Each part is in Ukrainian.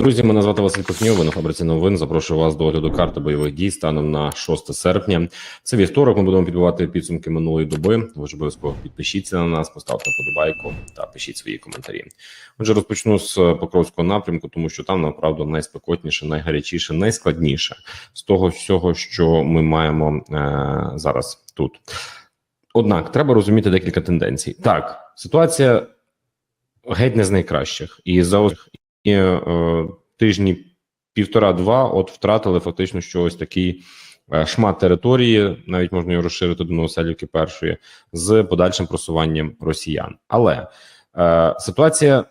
Друзі, мене звати Василь Кухнєв, ви на фабриці новин. Запрошую вас до огляду карти бойових дій станом на 6 серпня. Це вівторок. Ми будемо підбивати підсумки минулої доби. Ви ж обов'язково підпишіться на нас, поставте подобайку та пишіть свої коментарі. Отже, розпочну з Покровського напрямку, тому що там направду найспекотніше, найгарячіше, найскладніше з того всього, що ми маємо е- зараз тут. Однак треба розуміти декілька тенденцій. Так, ситуація геть не з найкращих, і за тижні півтора-два, от втратили фактично що ось такий е, шмат території, навіть можна його розширити до Новоселівки першої, з подальшим просуванням росіян. Але е, ситуація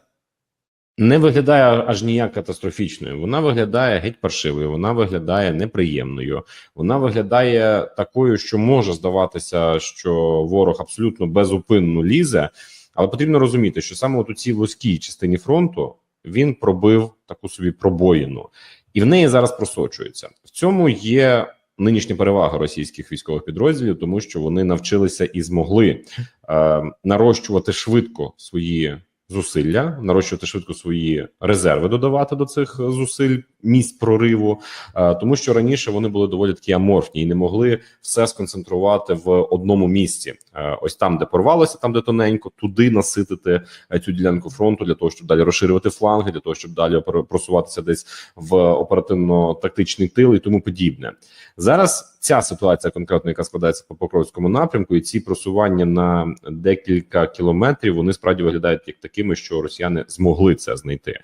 не виглядає аж ніяк катастрофічною. Вона виглядає геть паршивою, вона виглядає неприємною. Вона виглядає такою, що може здаватися, що ворог абсолютно безупинно лізе, але потрібно розуміти, що саме от у цій вузькій частині фронту він пробив таку собі пробоїну, і в неї зараз просочується. В цьому є нинішня перевага російських військових підрозділів, тому що вони навчилися і змогли е, нарощувати швидко свої зусилля, нарощувати швидко свої резерви, додавати до цих зусиль місць прориву, е, тому що раніше вони були доволі такі аморфні і не могли все сконцентрувати в одному місці. Е, ось там, де порвалося, там де тоненько, туди наситити е, цю ділянку фронту для того, щоб далі розширювати фланги, для того, щоб далі просуватися десь в оперативно-тактичний тил і тому подібне. Зараз ця ситуація конкретно, яка складається по Покровському напрямку, і ці просування на декілька кілометрів вони справді виглядають як такими, що росіяни змогли це знайти.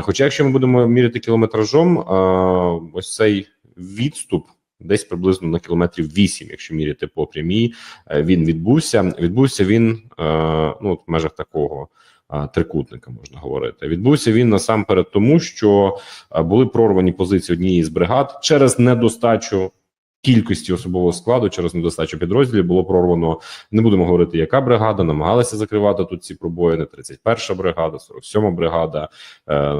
Хоча, якщо ми будемо міряти кілометражом, ось цей відступ. Десь приблизно на кілометрів 8, якщо міряти по прямій, е, він відбувся. Відбувся він е, ну в межах такого е, трикутника, можна говорити. Відбувся він насамперед тому, що були прорвані позиції однієї з бригад через недостачу кількості особового складу, через недостачу підрозділів було прорвано. Не будемо говорити, яка бригада намагалася закривати тут ці пробоїни. 31 бригада, 47 бригада, е,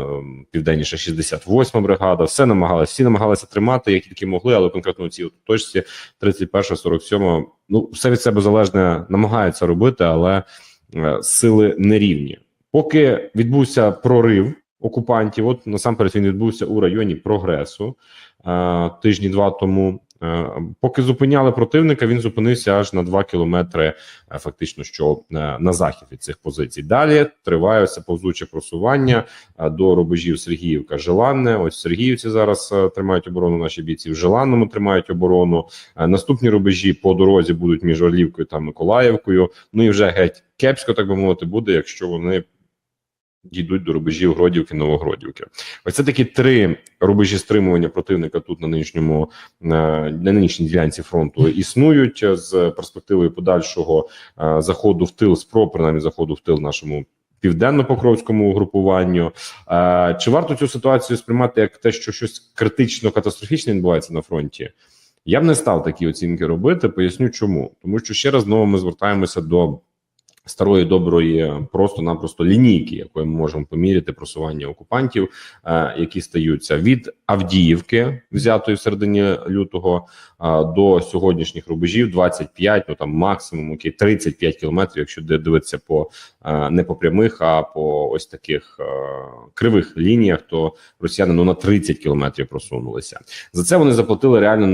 південніша 68 бригада. Все намагалися, всі намагалися тримати, як тільки могли, але конкретно у цій точці 31, 47, ну все від себе залежне намагаються робити, але е, сили нерівні. Поки відбувся прорив окупантів, от насамперед він відбувся у районі прогресу е, тижні два тому. Е, Поки зупиняли противника, він зупинився аж на 2 кілометри, е, фактично, що е, на захід від цих позицій. Далі триває ось повзуче просування до рубежів Сергіївка, Желанне. Ось Сергіївці зараз тримають оборону. Наші бійці в Желанному тримають оборону. Наступні рубежі по дорозі будуть між Орлівкою та Миколаївкою. Ну і вже геть кепсько, так би мовити, буде, якщо вони дійдуть до рубежів Гродівки, Новогродівки. Ось це такі три рубежі стримування противника тут на нинішньому на нинішній ділянці фронту існують з перспективою подальшого е, заходу в тил, спроб принаймні заходу в тил нашому. Південно-покровському угрупуванню Е, чи варто цю ситуацію сприймати як те, що щось критично катастрофічне відбувається на фронті? Я б не став такі оцінки робити. Поясню, чому тому, що ще раз знову ми звертаємося до старої доброї, просто-напросто лінійки, якою ми можемо поміряти просування окупантів, е, які стаються від Авдіївки, взятої в середині лютого, е, до сьогоднішніх рубежів 25, ну там максимум окей, 35 кілометрів, якщо дивитися по е, не по прямих, а по ось таких е, кривих лініях, то росіяни ну на 30 кілометрів просунулися. За це вони заплатили реально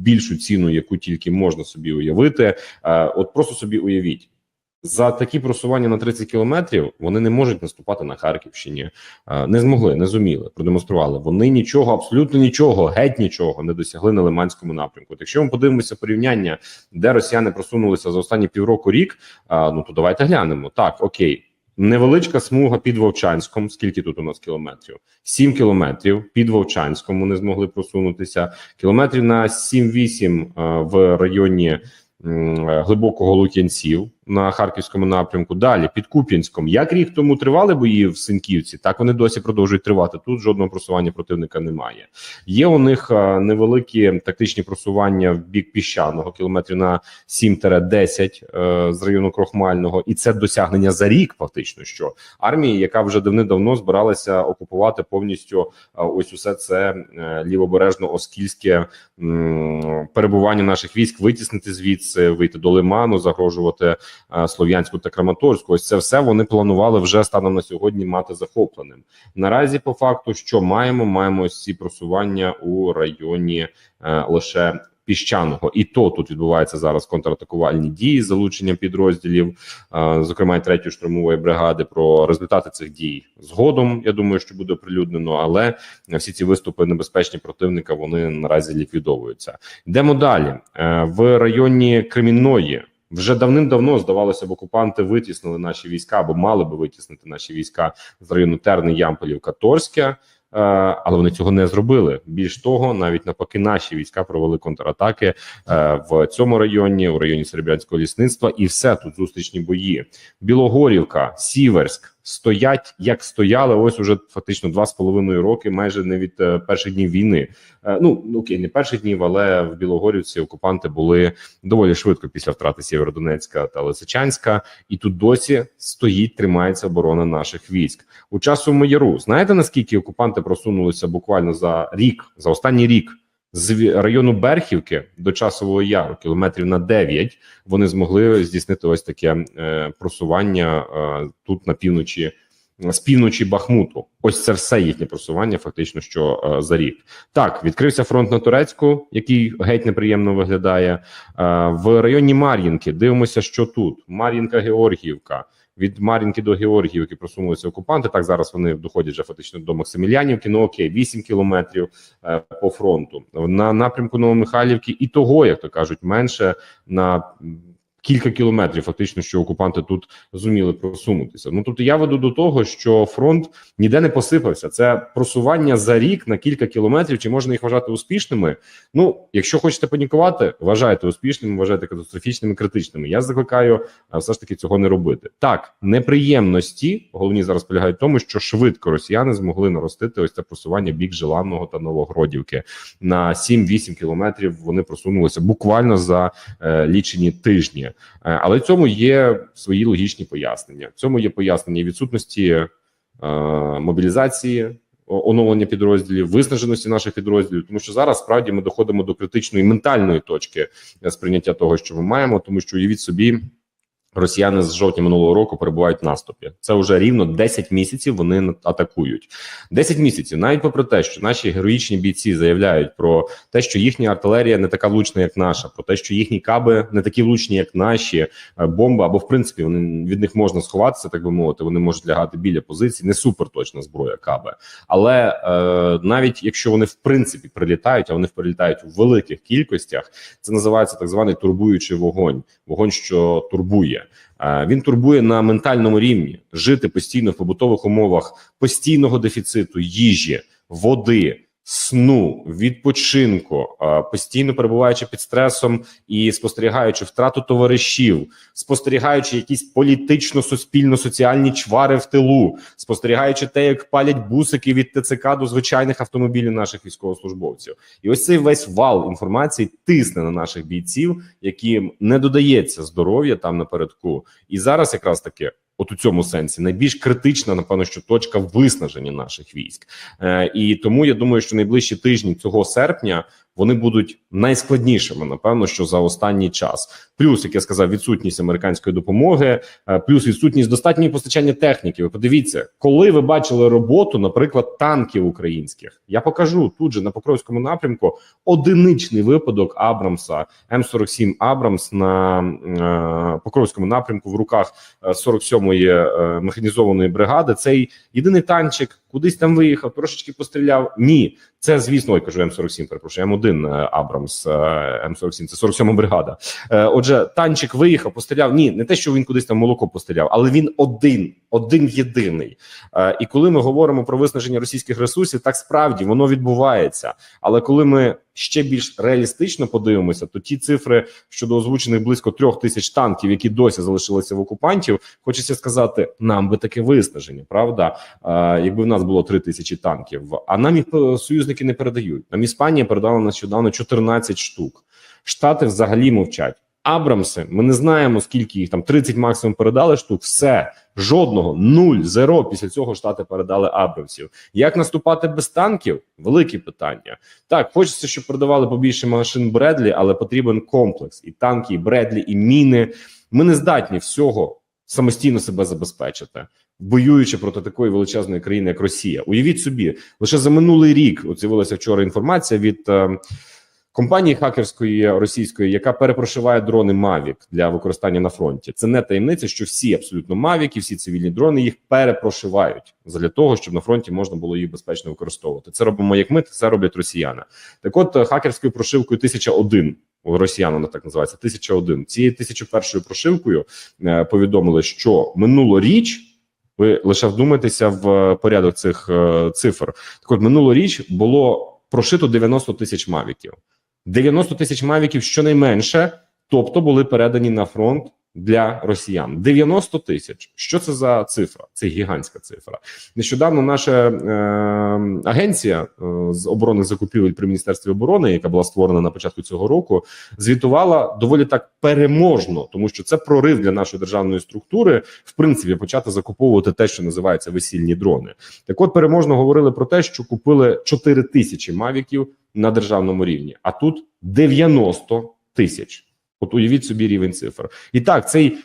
найбільшу ціну, яку тільки можна собі уявити. Е, От просто собі уявіть. За такі просування на 30 кілометрів вони не можуть наступати на Харківщині, Е, не змогли, не зуміли, продемонстрували. Вони нічого, абсолютно нічого, геть нічого не досягли на Лиманському напрямку. Якщо ми подивимося порівняння, де росіяни просунулися за останні півроку рік, е, ну то давайте глянемо. Так, окей, невеличка смуга під Вовчанськом. Скільки тут у нас кілометрів? 7 кілометрів під Вовчанськом вони змогли просунутися. Кілометрів на 7-8 е, в районі е, глибокого Лук'янців на харківському напрямку. Далі під Куп'янськом. Як рік тому тривали бої в Синківці, так вони досі продовжують тривати. Тут жодного просування противника немає. Є у них е, невеликі тактичні просування в бік піщаного кілометрів на 7-10 е, з району Крохмального, і це досягнення за рік, фактично, що армії, яка вже давним-давно збиралася окупувати повністю е, ось усе це е, лівобережно-оскільське перебування наших військ, витіснити звідси, вийти до Лиману, загрожувати Слов'янську та Краматорську. Ось це все вони планували вже станом на сьогодні мати захопленим. Наразі, по факту, що маємо, маємо ось ці просування у районі е, лише. Піщаного, і то тут відбуваються зараз контратакувальні дії, залучення підрозділів, е, зокрема й третьої штурмової бригади. Про результати цих дій згодом. Я думаю, що буде оприлюднено, але всі ці виступи небезпечні противника вони наразі ліквідовуються. Йдемо далі Е, в районі Кремінної. Вже давним-давно здавалося б, окупанти витіснили наші війська або мали би витіснити наші війська з району Терни, Ямполівка, Торська. Е, але вони цього не зробили. Більш того, навіть навпаки, наші війська провели контратаки е, в цьому районі, у районі Серебрянського лісництва, і все тут зустрічні бої. Білогорівка, Сіверськ стоять як стояли. Ось уже фактично два з половиною роки, майже не від е, перших днів війни. Е, ну окей, не перших днів, але в Білогорівці окупанти були доволі швидко після втрати Сєвєродонецька та Лисичанська, і тут досі стоїть, тримається оборона наших військ. У часу яру знаєте наскільки окупанти просунулися буквально за рік, за останній рік з району Берхівки до часового яру, кілометрів на 9, вони змогли здійснити ось таке е, просування е, тут на півночі. З півночі Бахмуту, ось це все їхнє просування, фактично, що е, за рік. Так, відкрився фронт на Турецьку, який геть неприємно виглядає. Е, в районі Мар'їнки дивимося, що тут Мар'їнка, Георгіївка. Від Мар'їнки до Георгіївки просунулися окупанти. Так зараз вони доходять вже фактично до Максимілянівки. Ну окей, 8 кілометрів е, по фронту на напрямку Новомихайлівки. І того, як то кажуть, менше на кілька кілометрів. Фактично, що окупанти тут зуміли просунутися. Ну тобто я веду до того, що фронт ніде не посипався. Це просування за рік на кілька кілометрів. Чи можна їх вважати успішними? Ну, якщо хочете панікувати, вважайте успішними, вважайте катастрофічними, критичними. Я закликаю все ж таки цього не робити. Так, неприємності головні зараз полягають в тому, що швидко росіяни змогли наростити ось це просування бік Желанного та Новогродівки на 7-8 кілометрів. Вони просунулися буквально за е, лічені тижні. Е, але цьому є свої логічні пояснення. В цьому є пояснення відсутності е, мобілізації. Оновлення підрозділів, виснаженості наших підрозділів, тому що зараз справді ми доходимо до критичної ментальної точки е, сприйняття того, що ми маємо, тому що уявіть собі, росіяни з жовтня минулого року перебувають в наступі. Це вже рівно 10 місяців. Вони атакують 10 місяців, навіть попри те, що наші героїчні бійці заявляють про те, що їхня артилерія не така влучна, як наша, про те, що їхні каби не такі влучні, як наші е, бомби, або в принципі вони від них можна сховатися, так би мовити. Вони можуть лягати біля позицій, не суперточна зброя каби. Але е, навіть якщо вони в принципі прилітають, а вони прилітають у великих кількостях, це називається так званий турбуючий вогонь, вогонь, що турбує. Е, Він турбує на ментальному рівні. Жити постійно в побутових умовах постійного дефіциту їжі, води, сну, відпочинку, постійно перебуваючи під стресом і спостерігаючи втрату товаришів, спостерігаючи якісь політично-суспільно-соціальні чвари в тилу, спостерігаючи те, як палять бусики від ТЦК до звичайних автомобілів наших військовослужбовців, і ось цей весь вал інформації тисне на наших бійців, яким не додається здоров'я там напередку. І зараз якраз таки. От у цьому сенсі. Найбільш критична, напевно, що точка виснаження наших військ, е, і тому я думаю, що найближчі тижні цього серпня вони будуть найскладнішими, напевно, що за останній час. Плюс, як я сказав, відсутність американської допомоги, е, плюс відсутність достатньої постачання техніки. Ви подивіться, коли ви бачили роботу, наприклад, танків українських, я покажу тут же на Покровському напрямку одиничний випадок Абрамса М47 Абрамс на е, Покровському напрямку в руках е, 47-ї е, механізованої бригади. Цей єдиний танчик кудись там виїхав, трошечки постріляв. Ні, це звісно, ой, кажу М47, перепрошую, М1 е, Абрамс е, М47, це 47 бригада. Е, Отже, танчик виїхав, постріляв. Ні, не те, що він кудись там молоко постріляв, але він один, один єдиний. І коли ми говоримо про виснаження російських ресурсів, так справді воно відбувається. Але коли ми ще більш реалістично подивимося, то ті цифри щодо озвучених близько трьох тисяч танків, які досі залишилися в окупантів, хочеться сказати, нам би таке виснаження, правда? Е, Якби в нас було три тисячі танків, а нам їх е, союзники не передають. Нам Іспанія передала нещодавно 14 штук. Штати взагалі мовчать. Абрамси, ми не знаємо, скільки їх там 30 максимум передали штук. Все жодного нуль, зеро. Після цього штати передали Абрамсів. Як наступати без танків? Велике питання. Так, хочеться, щоб передавали побільше машин Бредлі, але потрібен комплекс і танки, і Бредлі, і міни. Ми не здатні всього самостійно себе забезпечити, воюючи проти такої величезної країни, як Росія. Уявіть собі, лише за минулий рік от з'явилася вчора інформація від. Е, Компанії хакерської російської, яка перепрошиває дрони Mavic для використання на фронті, це не таємниця, що всі абсолютно Mavic і всі цивільні дрони їх перепрошивають для того, щоб на фронті можна було їх безпечно використовувати. Це робимо як ми, це роблять росіяни. Так, от е, хакерською прошивкою 1001, у росіян вона так називається 1001, Цією 1001 прошивкою е, повідомили, що минулоріч. Ви лише вдумайтеся в порядок цих е, цифр. Так от минулоріч було прошито 90 тисяч мавіків. 90 тисяч мавіків щонайменше, тобто були передані на фронт для росіян. 90 тисяч. Що це за цифра? Це гігантська цифра. Нещодавно наша е, агенція е, з оборонних закупівель при міністерстві оборони, яка була створена на початку цього року, звітувала доволі так переможно, тому що це прорив для нашої державної структури, в принципі, почати закуповувати те, що називається весільні дрони. Так, от переможно говорили про те, що купили 4 тисячі мавіків на державному рівні, а тут 90 тисяч. От уявіть собі рівень цифр. І так, цей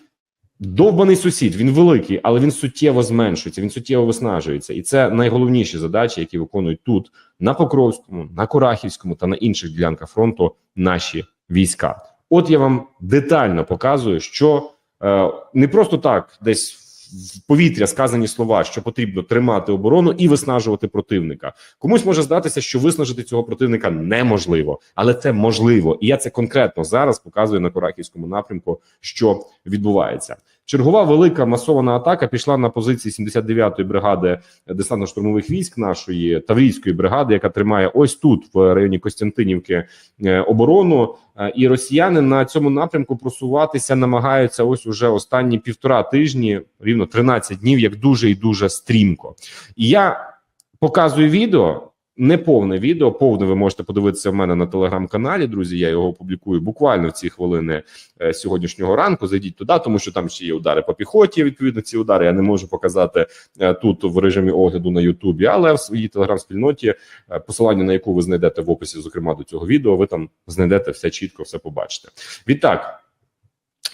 довбаний сусід, він великий, але він суттєво зменшується, він суттєво виснажується. І це найголовніші задачі, які виконують тут, на Покровському, на Курахівському та на інших ділянках фронту наші війська. От я вам детально показую, що е, не просто так десь в повітря сказані слова, що потрібно тримати оборону і виснажувати противника. Комусь може здатися, що виснажити цього противника неможливо, але це можливо. І я це конкретно зараз показую на Кораківському напрямку, що відбувається. Чергова велика масована атака пішла на позиції 79-ї бригади десантно-штурмових військ нашої таврійської бригади, яка тримає ось тут, в районі Костянтинівки, е, оборону. Е, І росіяни на цьому напрямку просуватися намагаються ось уже останні півтора тижні, рівно 13 днів, як дуже і дуже стрімко. І я показую відео. Не повне відео, повне ви можете подивитися в мене на телеграм-каналі. Друзі, я його публікую буквально в ці хвилини е, сьогоднішнього ранку. Зайдіть туди, тому що там ще є удари по піхоті. Відповідно, ці удари я не можу показати е, тут в режимі огляду на Ютубі, але в своїй телеграм-спільноті, е, посилання на яку ви знайдете в описі, зокрема до цього відео, ви там знайдете все чітко, все побачите. Відтак.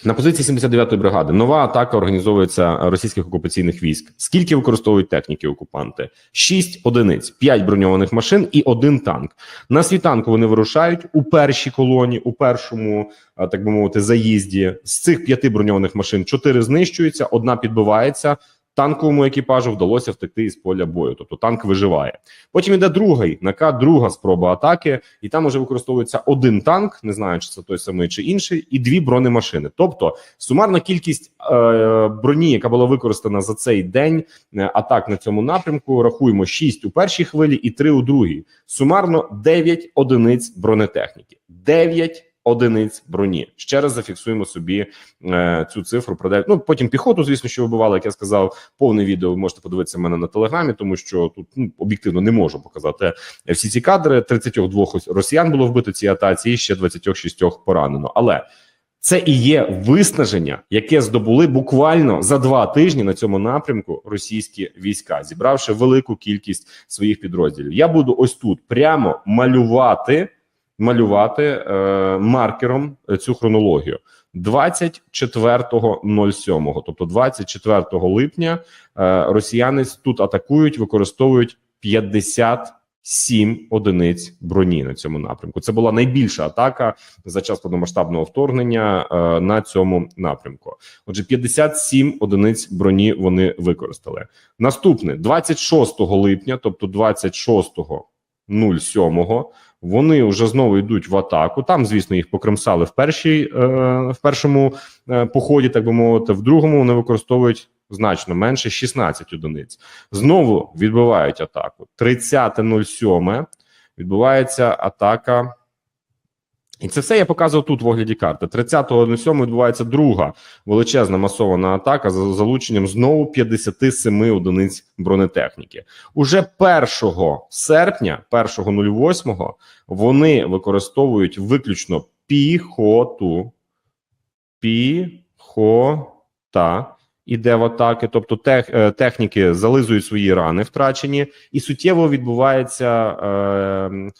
На позиції 79-ї бригади нова атака організовується російських окупаційних військ. Скільки використовують техніки окупанти? Шість одиниць, п'ять броньованих машин і один танк. На світанку вони вирушають у першій колоні, у першому, так би мовити, заїзді. З цих п'яти броньованих машин чотири знищуються, одна підбивається. Танковому екіпажу вдалося втекти із поля бою, тобто танк виживає. Потім іде другий накат, друга спроба атаки, і там уже використовується один танк, не знаю, чи це той самий чи інший, і дві бронемашини. Тобто сумарна кількість е, броні, яка була використана за цей день е, атак на цьому напрямку, рахуємо 6 у першій хвилі і 3 у другій. Сумарно 9 одиниць бронетехніки. 9 одиниць броні. Ще раз зафіксуємо собі е, цю цифру. Про ну потім піхоту, звісно, що вибивали, як я сказав, повне відео ви можете подивитися в мене на телеграмі, тому що тут ну, об'єктивно не можу показати всі ці кадри. 32 ось росіян було вбито в цій атаці, і ще 26 поранено. Але це і є виснаження, яке здобули буквально за два тижні на цьому напрямку російські війська, зібравши велику кількість своїх підрозділів. Я буду ось тут прямо малювати малювати е, маркером цю хронологію 24.07, тобто 24 липня, е, росіяни тут атакують, використовують 57 одиниць броні на цьому напрямку. Це була найбільша атака за час повномасштабного вторгнення е, на цьому напрямку. Отже, 57 одиниць броні вони використали. Наступне 26 липня, тобто 26.07, вони вже знову йдуть в атаку. Там, звісно, їх покремсали в першій е, в першому е, поході, так би мовити. В другому вони використовують значно менше 16 одиниць. Знову відбивають атаку. 30.07 відбувається атака. І це все я показував тут в огляді карти. 30.07 відбувається друга величезна масована атака за залученням знову 57 одиниць бронетехніки. Уже 1 серпня, 1.08, вони використовують виключно піхоту. піхота іде в атаки, тобто тех, е, техніки зализують свої рани втрачені, і суттєво відбувається е,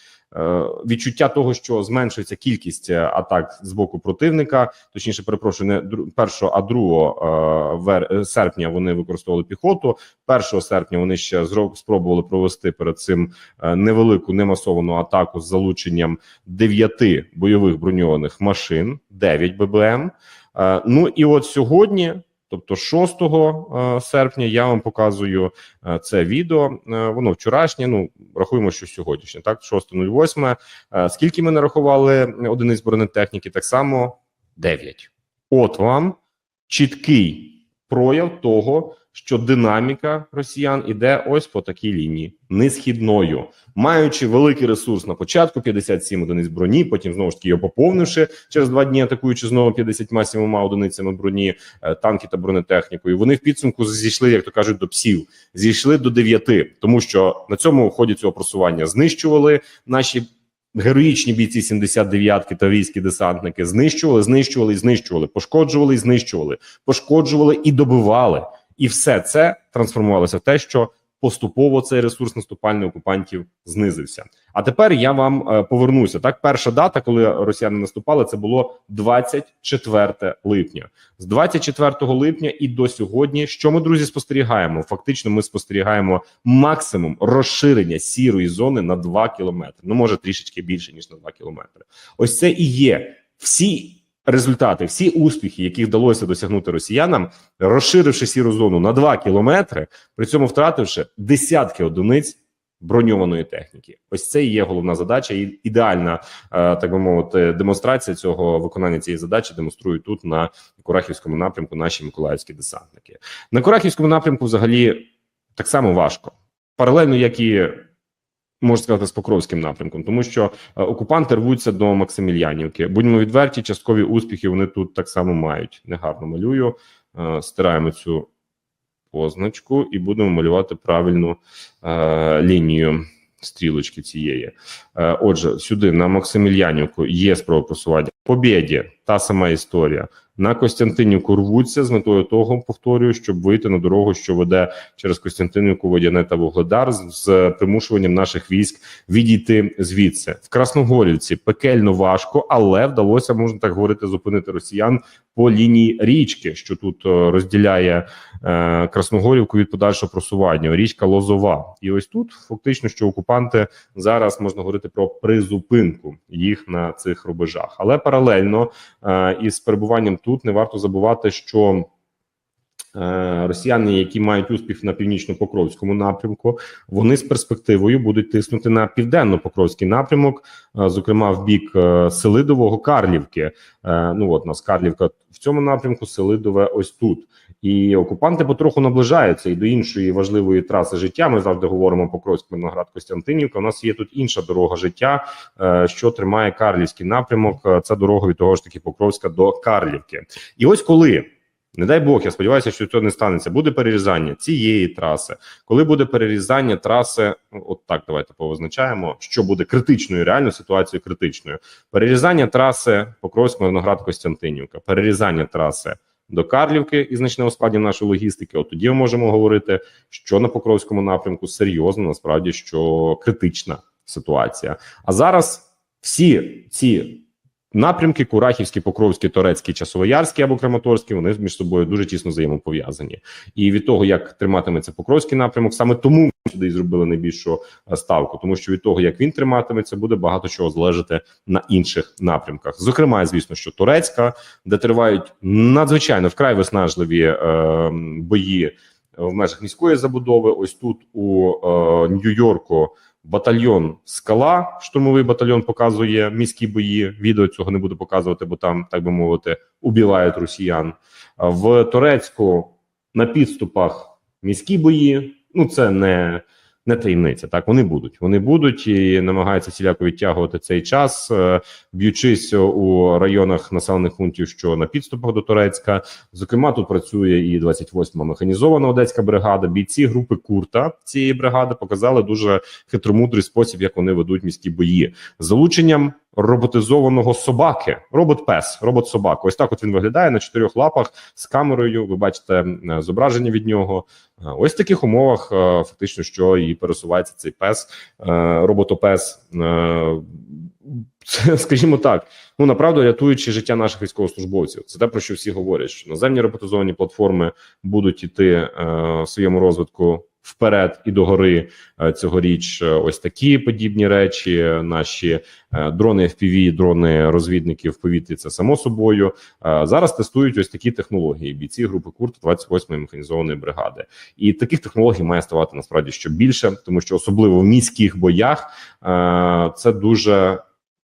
відчуття того, що зменшується кількість е, атак з боку противника. Точніше, перепрошую, не дру- першого, а другого е, вер, е, серпня вони використовували піхоту. 1 серпня вони ще спробували провести перед цим е, невелику немасовану атаку з залученням дев'яти бойових броньованих машин, 9 ББМ. Е, Ну і от сьогодні, тобто 6 е, серпня, я вам показую е, це відео. Е, Воно вчорашнє. Ну рахуємо, що сьогоднішнє, так 6.08. Е, Скільки ми нарахували одиниць бронетехніки? Так само 9. От вам чіткий прояв того, що динаміка росіян іде ось по такій лінії несхідною, маючи великий ресурс на початку 57 одиниць броні, потім знову ж таки його поповнивши через два дні, атакуючи знову 57 одиницями броні, е, танки та бронетехнікою. Вони в підсумку зійшли, як то кажуть, до псів, зійшли до дев'яти, тому що на цьому ході цього просування знищували наші. Героїчні бійці 79-ки та війські десантники знищували, знищували знищували, пошкоджували і знищували, пошкоджували і добивали. І все це трансформувалося в те, що поступово цей ресурс наступальних окупантів знизився. А тепер я вам е, повернуся. Так, перша дата, коли росіяни наступали, це було 24 липня. З 24 липня і до сьогодні, що ми друзі спостерігаємо? Фактично, ми спостерігаємо максимум розширення сірої зони на 2 кілометри. Ну може трішечки більше ніж на 2 кілометри. Ось це і є всі. Результати, всі успіхи, які вдалося досягнути росіянам, розширивши сіру зону на 2 кілометри, при цьому втративши десятки одиниць броньованої техніки. Ось це і є головна задача, і ідеальна, е, так би мовити, демонстрація цього виконання цієї задачі демонструють тут на Курахівському напрямку наші миколаївські десантники. На Курахівському напрямку взагалі так само важко, паралельно як і. Можна сказати, з Покровським напрямком, тому що е, окупанти рвуться до Максимільянівки. Будьмо відверті, часткові успіхи вони тут так само мають. Негарно малюю, е, стираємо цю позначку і будемо малювати правильну е, лінію стрілочки цієї. Отже, сюди на Максимільянівку є спроба просування. Побєді та сама історія. На Костянтинівку рвуться з метою того, повторюю, щоб вийти на дорогу, що веде через Костянтинівку, Водяне та Вугледар, з, примушуванням наших військ відійти звідси. В Красногорівці пекельно важко, але вдалося, можна так говорити, зупинити росіян по лінії річки, що тут е, розділяє е, Красногорівку від подальшого просування. Річка Лозова. І ось тут фактично, що окупанти зараз можна говорити про призупинку їх на цих рубежах, але паралельно е, із перебуванням тут не варто забувати, що росіяни, які мають успіх на північно-покровському напрямку, вони з перспективою будуть тиснути на південно-покровський напрямок, е, зокрема в бік е, Селидового Карлівки. Е, ну от нас Карлівка в цьому напрямку, Селидове ось тут. І окупанти потроху наближаються і до іншої важливої траси життя. Ми завжди говоримо Покровськ, Мирноград, Костянтинівка. У нас є тут інша дорога життя, е, що тримає Карлівський напрямок. Е, Це дорога від того ж таки Покровська до Карлівки. І ось коли. Не дай Бог, я сподіваюся, що цього не станеться. Буде перерізання цієї траси. Коли буде перерізання траси, ну, от так давайте повизначаємо, що буде критичною, реально ситуацією критичною. Перерізання траси Покровськ, Мирноград, Костянтинівка, перерізання траси до Карлівки і значне ускладнення нашої логістики. От тоді ми можемо говорити, що на Покровському напрямку серйозно, насправді що критична ситуація. А зараз всі ці напрямки: Курахівський, Покровський, Торецький, Часовоярський або Краматорський, вони між собою дуже тісно взаємопов'язані. І від того, як триматиметься Покровський напрямок, саме тому ми сюди і зробили найбільшу е, ставку, тому що від того, як він триматиметься, буде багато чого залежати на інших напрямках. Зокрема, звісно, що Турецька, де тривають надзвичайно вкрай виснажливі е, бої в межах міської забудови. Ось тут у е, Нью-Йорку. Батальйон Скала, штурмовий батальйон показує міські бої. Відео цього не буду показувати, бо там, так би мовити, убивають росіян. В Турецьку на підступах міські бої. Ну це не, не таємниця. Так вони будуть. Вони будуть і намагаються всіляко відтягувати цей час, е, б'ючись у районах населених пунктів, що на підступах до Турецька. Зокрема, тут працює і 28-ма механізована одеська бригада. Бійці групи Курта цієї бригади показали дуже хитромудрий спосіб, як вони ведуть міські бої залученням роботизованого собаки. Робот-пес, робот-собака. Ось так от він виглядає на чотирьох лапах з камерою. Ви бачите е, зображення від нього. Е, Ось в таких умовах, е, фактично, що і пересувається цей пес, роботопес. Скажімо так, ну направду рятуючи життя наших військовослужбовців. Це те, про що всі говорять, що наземні роботизовані платформи будуть іти е, в своєму розвитку вперед і догори е, цьогоріч. Е, Ось такі подібні речі. Наші е, дрони FPV, дрони розвідників в повітрі. Це само собою. Зараз тестують ось такі технології. Бійці групи Курт 28-ї механізованої бригади. І таких технологій має ставати насправді що більше, тому що особливо в міських боях це дуже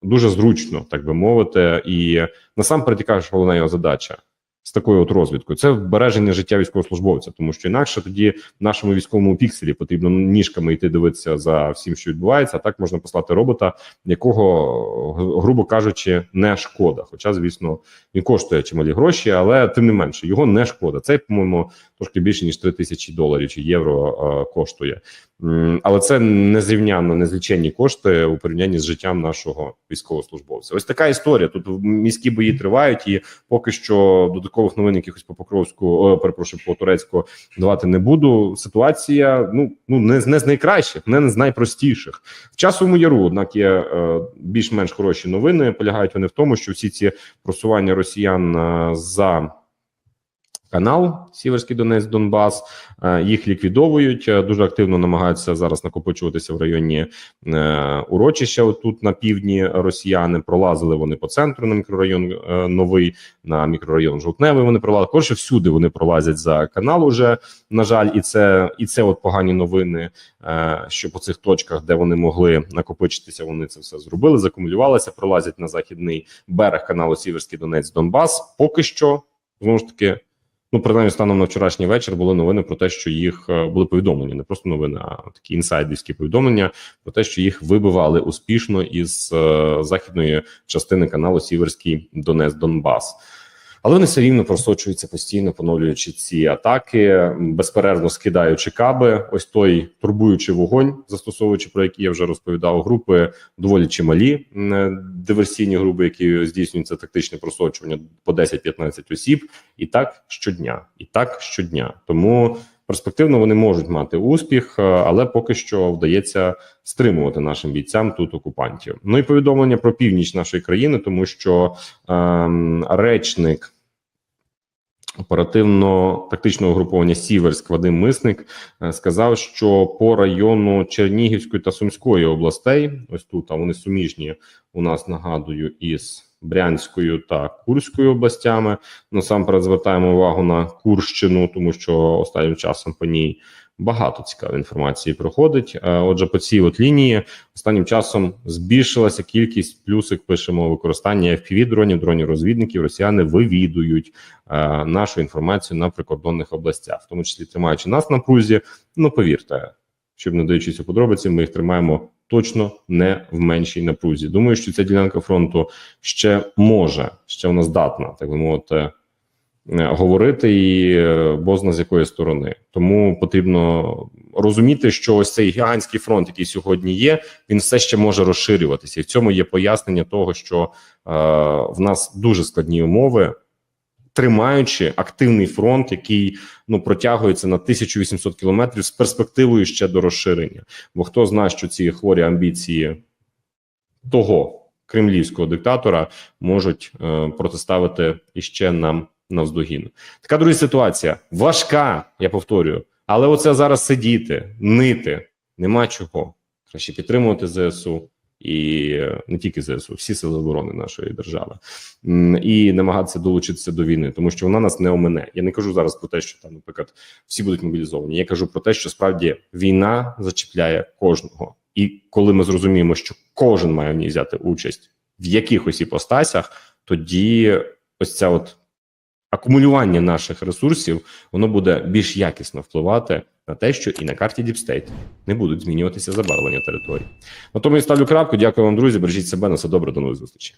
дуже зручно, так би мовити, і насамперед яка ж головна його задача з такою от розвідкою це вбереження життя військовослужбовця, тому що інакше тоді нашому військовому пікселі потрібно ніжками йти дивитися за всім, що відбувається. А так можна послати робота, якого, грубо кажучи, не шкода. Хоча, звісно, він коштує чималі гроші, але тим не менше його не шкода. Це, по-моєму, трошки більше ніж 3 тисячі доларів чи євро е, коштує. Але це незрівнянно незліченні кошти у порівнянні з життям нашого військовослужбовця. Ось така історія. Тут міські бої тривають, і поки що додаткових новин якихось по Покровську, о, перепрошую, по турецьку давати не буду. Ситуація ну ну не, не з найкращих, не з найпростіших. В часовому яру, однак, є е, більш-менш хороші новини. Полягають вони в тому, що всі ці просування росіян е, за канал Сіверський Донець Донбас. Е, Їх ліквідовують е, дуже активно намагаються зараз накопичуватися в районі е, урочища. Отут на півдні росіяни пролазили вони по центру на мікрорайон новий, на мікрорайон Жовтневий. Вони пролазили. Коротше, всюди вони пролазять за канал. Уже на жаль, і це і це от погані новини. Що по цих точках, де вони могли накопичитися, вони це все зробили. Закумулювалися, пролазять на західний берег каналу Сіверський Донець Донбас. Поки що знову ж таки. Ну, принаймні, станом на вчорашній вечір були новини про те, що їх е, були повідомлення, не просто новини, а такі інсайдівські повідомлення про те, що їх вибивали успішно із е, західної частини каналу Сіверський Донець Донбас. Але вони все рівно просочуються постійно, поновлюючи ці атаки, безперервно скидаючи каби. Ось той турбуючий вогонь, застосовуючи про який я вже розповідав, групи доволі чималі е, диверсійні групи, які здійснюються тактичне просочування по 10-15 осіб, і так щодня, і так щодня. Тому перспективно вони можуть мати успіх, е, але поки що вдається стримувати нашим бійцям тут окупантів. Ну і повідомлення про північ нашої країни, тому що ем, речник оперативно-тактичного угруповання Сіверськ Вадим Мисник е, сказав, що по району Чернігівської та Сумської областей, ось тут а вони суміжні у нас нагадую із Брянською та Курською областями. Насамперед звертаємо увагу на Курщину, тому що останнім часом по ній багато цікавої інформації проходить. Е, Отже, по цій от лінії останнім часом збільшилася кількість плюсик. Пишемо використання fpv дронів, дронів розвідників. Росіяни вивідують е, нашу інформацію на прикордонних областях, в тому числі тримаючи нас на прузі. Ну повірте, щоб не даючись у подробиці, ми їх тримаємо точно не в меншій напрузі. Думаю, що ця ділянка фронту ще може, ще вона здатна, так би мовити, говорити, і е, бозна з якої сторони. Тому потрібно розуміти, що ось цей гігантський фронт, який сьогодні є, він все ще може розширюватися. І в цьому є пояснення того, що е, в нас дуже складні умови. Тримаючи активний фронт, який ну протягується на 1800 кілометрів з перспективою ще до розширення. Бо хто знає, що ці хворі амбіції того кремлівського диктатора можуть е, протиставити іще нам навздогін. Така друга ситуація важка, я повторюю, але оце зараз сидіти, нити нема чого. Краще підтримувати ЗСУ і е, не тільки ЗСУ, всі сили оборони нашої держави і намагатися долучитися до війни, тому що вона нас не омине. Я не кажу зараз про те, що там, наприклад, всі будуть мобілізовані. Я кажу про те, що справді війна зачіпляє кожного. І коли ми зрозуміємо, що кожен має в ній взяти участь в якихось іпостасях, тоді ось ця от акумулювання наших ресурсів воно буде більш якісно впливати на те, що і на карті Діпстейт не будуть змінюватися забарвлення територій. На тому я ставлю крапку. Дякую вам, друзі. Бережіть себе на все добре. До нових зустрічей.